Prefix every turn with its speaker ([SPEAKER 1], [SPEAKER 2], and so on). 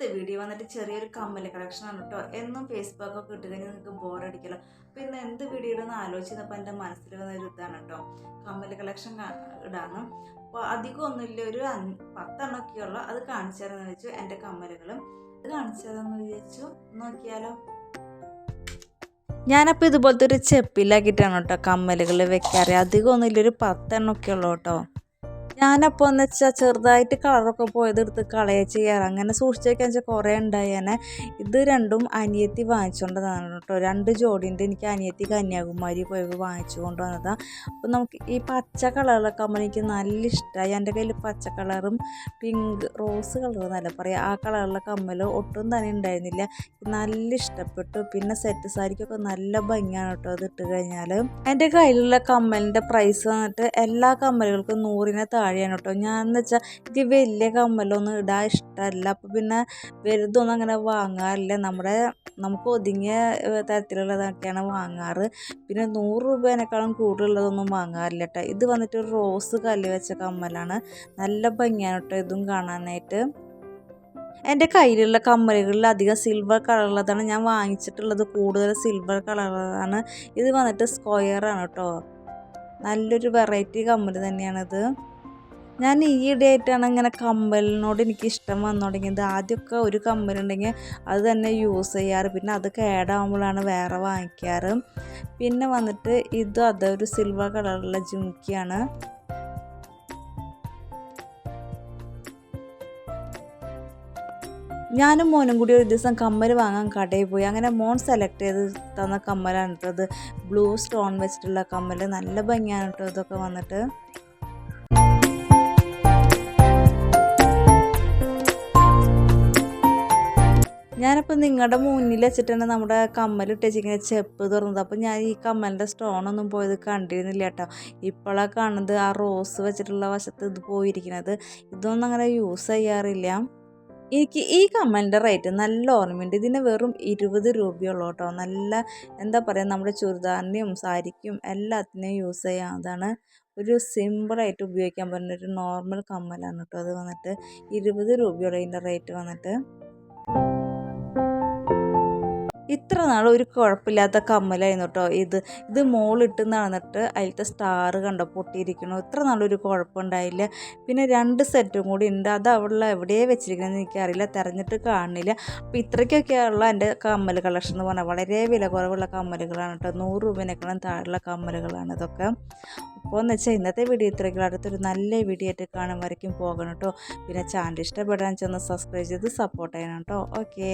[SPEAKER 1] ഇന്നത്തെ വീഡിയോ വന്നിട്ട് ചെറിയൊരു കമ്മൽ കളക്ഷനാണ് കേട്ടോ എന്നും ഫേസ്ബുക്കൊക്കെ ഇട്ട് കഴിഞ്ഞാൽ നിങ്ങൾക്ക് ബോറടിക്കലോ അപ്പോൾ ഇന്ന് എന്ത് വീഡിയോ ഇടുന്ന ആലോചിച്ചപ്പോൾ എന്റെ മനസ്സിൽ വന്ന ഒരു ഇതാണ് കേട്ടോ കമ്മൽ കളക്ഷൻ ഇടാന്ന്. അപ്പോൾ അധികം ഒന്നുമില്ല ഒരു അഞ്ച് പത്തെണ്ണമൊക്കെ ഉള്ള. അത് കാണിച്ചു തരാമെന്ന് വെച്ചു എന്റെ കമ്മലുകളും. അത് കാണിച്ചു തരാമെന്ന് വിചാരിച്ചു. നോക്കിയാലോ. ഞാനപ്പോൾ ഇതുപോലത്തെ ഒരു ചെപ്പിലാക്കിയിട്ടാണ് കേട്ടോ കമ്മലുകൾ വെക്കാറ്. അധികം ഒന്നുമില്ല ഒരു പത്തെണ്ണമൊക്കെ ഉള്ളൂ കേട്ടോ ഞാനപ്പോൾ എന്ന് വെച്ചാൽ ചെറുതായിട്ട് കളറൊക്കെ പോയത് എടുത്ത് കളയുക ചെയ്യാറ്. അങ്ങനെ സൂക്ഷിച്ച് വെക്കാൻ വെച്ചാൽ കുറേ ഉണ്ടായേനെ ഇത് രണ്ടും അനിയത്തി വാങ്ങിച്ചുകൊണ്ടതാണ് കേട്ടോ. രണ്ട് ജോഡിന്റെ എനിക്ക് അനിയത്തി കന്യാകുമാരി പോയപ്പോൾ വാങ്ങിച്ചു കൊണ്ട് വന്നതാണ് അപ്പോൾ നമുക്ക് ഈ പച്ച കളറിലൊക്കെ ആകുമ്പോൾ എനിക്ക് നല്ല ഇഷ്ടമായി എന്റെ കയ്യിൽ പച്ച കളറും പിങ്ക് റോസ് കളറും നല്ല പറയാം. ആ കളറിലെ കമ്മൽ ഒട്ടും തന്നെ ഉണ്ടായിരുന്നില്ല. നല്ല ഇഷ്ടപ്പെട്ടു. പിന്നെ സെറ്റ് സാരിക്കൊക്കെ നല്ല ഭംഗിയാണ് കേട്ടോ അത് ഇട്ട് കഴിഞ്ഞാൽ എന്റെ കയ്യിലുള്ള കമ്മലിന്റെ പ്രൈസ് വന്നിട്ട് എല്ലാ കമ്മലുകൾക്കും നൂറിനെ താഴെയാണ് കേട്ടോ ഞാൻ എന്ന് വെച്ചാൽ എനിക്ക് വലിയ കമ്മലൊന്നും ഇടാൻ ഇഷ്ടമല്ല അപ്പോൾ പിന്നെ വലുതൊന്നും അങ്ങനെ വാങ്ങാറില്ല. നമ്മുടെ നമുക്ക് ഒതുങ്ങിയ തരത്തിലുള്ളതൊക്കെയാണ് വാങ്ങാറ്. പിന്നെ നൂറ് രൂപേനേക്കാളും കൂടുതലുള്ളതൊന്നും വാങ്ങാറില്ല കേട്ടോ ഇത് വന്നിട്ട് ഒരു റോസ് കല്ല് വെച്ച കമ്മലാണ്. നല്ല ഭംഗിയാണ് കേട്ടോ ഇതും കാണാനായിട്ട്. എന്റെ കയ്യിലുള്ള കമ്മലുകളിൽ അധികം സിൽവർ കളറുള്ളതാണ് ഞാൻ വാങ്ങിച്ചിട്ടുള്ളത് കൂടുതൽ സിൽവർ കളറുള്ളതാണ് ഇത് വന്നിട്ട് സ്ക്വയറാണ് കേട്ടോ നല്ലൊരു വെറൈറ്റി കമ്മൽ തന്നെയാണിത്. ഞാൻ ഈയിടെ ആയിട്ടാണ് ഇങ്ങനെ കമ്മലിനോട് എനിക്ക് ഇഷ്ടം വന്നു തുടങ്ങിയത് ആദ്യമൊക്കെ ഒരു കമ്മലുണ്ടെങ്കിൽ അത് തന്നെ യൂസ് ചെയ്യാറ്. പിന്നെ അത് കേടാകുമ്പോഴാണ് വേറെ വാങ്ങിക്കാറ്. പിന്നെ വന്നിട്ട് ഇതും അതൊരു സിൽവർ കളറുള്ള ജുമുക്കിയാണ്. ഞാനും മോനും കൂടി ഒരു ദിവസം കമ്മൽ വാങ്ങാൻ കടയിൽ പോയി. അങ്ങനെ മോൻ സെലക്ട് ചെയ്ത് തന്ന കമ്മലാണ് കേട്ടോ അത് ബ്ലൂ സ്റ്റോൺ വെച്ചിട്ടുള്ള കമ്മൽ നല്ല ഭംഗിയാണ് കേട്ടോ ഇതൊക്കെ വന്നിട്ട്. ഞാനപ്പോൾ നിങ്ങളുടെ മുന്നിൽ വെച്ചിട്ടാണ് നമ്മുടെ കമ്മൽ വെച്ചിങ്ങനെ ചെപ്പ് തുറന്നത്. അപ്പോൾ ഞാൻ ഈ കമ്മലിന്റെ സ്റ്റോണൊന്നും പോയത് കണ്ടിരുന്നില്ല കേട്ടോ. ഇപ്പോഴാണ് കാണുന്നത് ആ റോസ് വെച്ചിട്ടുള്ള വശത്ത് ഇത് പോയിരിക്കുന്നത് ഇതൊന്നും അങ്ങനെ യൂസ് ചെയ്യാറില്ല. എനിക്ക് ഈ കമ്മലിന്റെ റേറ്റ് നല്ല ഓർമ്മയുണ്ട്. ഇതിന് വെറും ഇരുപത് രൂപയുള്ളൂ കേട്ടോ. നല്ല എന്താ പറയുക നമ്മുടെ ചുരിദാറിന്റെയും സാരിക്കും എല്ലാത്തിനും യൂസ് ചെയ്യാവുന്നതാണ്. ഒരു സിമ്പിളായിട്ട് ഉപയോഗിക്കാൻ പറ്റുന്ന ഒരു നോർമൽ കമ്മലാണ് കേട്ടോ അത് വന്നിട്ട്. ഇരുപത് രൂപയുള്ള ഇതിന്റെ റേറ്റ് വന്നിട്ട്. ഇത്ര നാൾ ഒരു കുഴപ്പമില്ലാത്ത കമ്മലായിരുന്നു കേട്ടോ ഇത് ഇത് മോളിട്ട് നടന്നിട്ട് അതിലത്തെ സ്റ്റാർ കണ്ടോ പൊട്ടിയിരിക്കണു. ഇത്ര നാളൊരു കുഴപ്പമുണ്ടായില്ല. പിന്നെ രണ്ട് സെറ്റും കൂടി ഉണ്ട് അത് അവിടെ എവിടെയാണ് വെച്ചിരിക്കണമെന്ന് എനിക്കറിയില്ല. തിരഞ്ഞിട്ട് കാണുന്നില്ല അപ്പോൾ ഇത്രയ്ക്കൊക്കെയുള്ള എന്റെ കമ്മൽ കളക്ഷൻ എന്ന് പറഞ്ഞാൽ വളരെ വില കുറവുള്ള കമ്മലുകളാണ് കേട്ടോ നൂറ് രൂപേനേക്കാളും താഴെയുള്ള കമ്മലുകളാണ് ഇതൊക്കെ. അപ്പോൾ എന്ന് വെച്ചാൽ ഇന്നത്തെ വീഡിയോ ഇത്രയ്ക്കുള്ള അടുത്തൊരു നല്ല വീഡിയോ ആയിട്ട് കാണാൻ വരയ്ക്കും പോകണം കേട്ടോ പിന്നെ ചാനൽ ഇഷ്ടപ്പെടാൻ ചെന്ന് സബ്സ്ക്രൈബ് ചെയ്ത് സപ്പോർട്ട് ചെയ്യണം കേട്ടോ ഓക്കേ